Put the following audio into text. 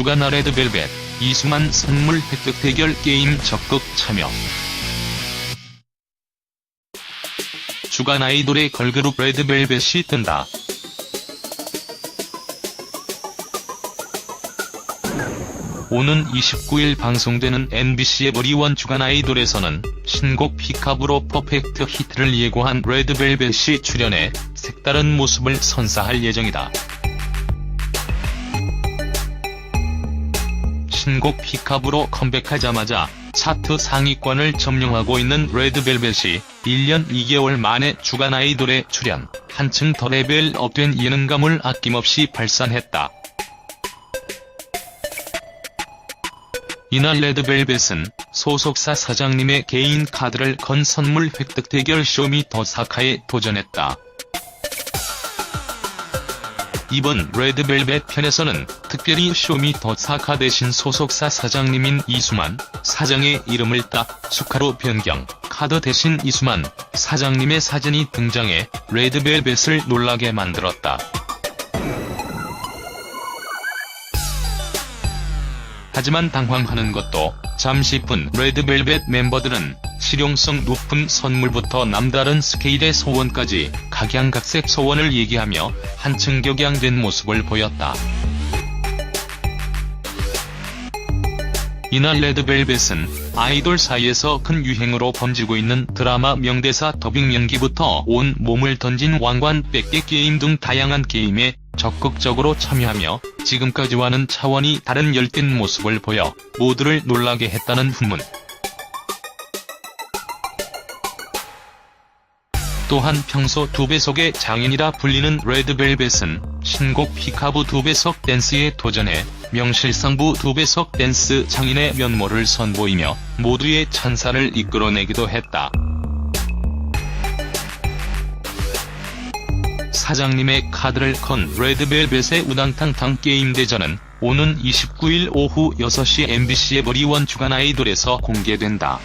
주간 레드벨벳 이수만 선물 획득 대결 게임 적극 참여. 주간 아이돌의 걸그룹 레드벨벳이 뜬다. 오는 29일 방송되는 MBC의 머리원 주간 아이돌에서는 신곡 피카브로 퍼펙트 히트를 예고한 레드벨벳이 출연해 색다른 모습을 선사할 예정이다. 신곡 피카브로 컴백하자마자 차트 상위권을 점령하고 있는 레드벨벳이 1년 2개월 만에 주간 아이돌에 출연, 한층 더 레벨 업된 예능감을 아낌없이 발산했다. 이날 레드벨벳은 소속사 사장님의 개인 카드를 건 선물 획득 대결 쇼미 더 사카에 도전했다. 이번 레드벨벳 편에서는 특별히 쇼미 더 사카 대신 소속사 사장님인 이수만 사장의 이름을 딱 수카로 변경, 카드 대신 이수만 사장님의 사진이 등장해 레드벨벳을 놀라게 만들었다. 하지만 당황하는 것도 잠시뿐 레드벨벳 멤버들은 실용성 높은 선물부터 남다른 스케일의 소원까지 각양각색 소원을 얘기하며 한층 격양된 모습을 보였다. 이날 레드벨벳은 아이돌 사이에서 큰 유행으로 번지고 있는 드라마 명대사 더빙 연기부터 온 몸을 던진 왕관 뺏기 게임 등 다양한 게임에 적극적으로 참여하며 지금까지와는 차원이 다른 열띤 모습을 보여 모두를 놀라게 했다는 후문. 또한 평소 두 배속의 장인이라 불리는 레드벨벳은 신곡 피카부 두 배속 댄스에 도전해 명실상부 두 배속 댄스 장인의 면모를 선보이며 모두의 찬사를 이끌어내기도 했다. 사장님의 카드를 컨 레드벨벳의 우당탕탕 게임 대전은 오는 29일 오후 6시 MBC의 머리원 주간 아이돌에서 공개된다.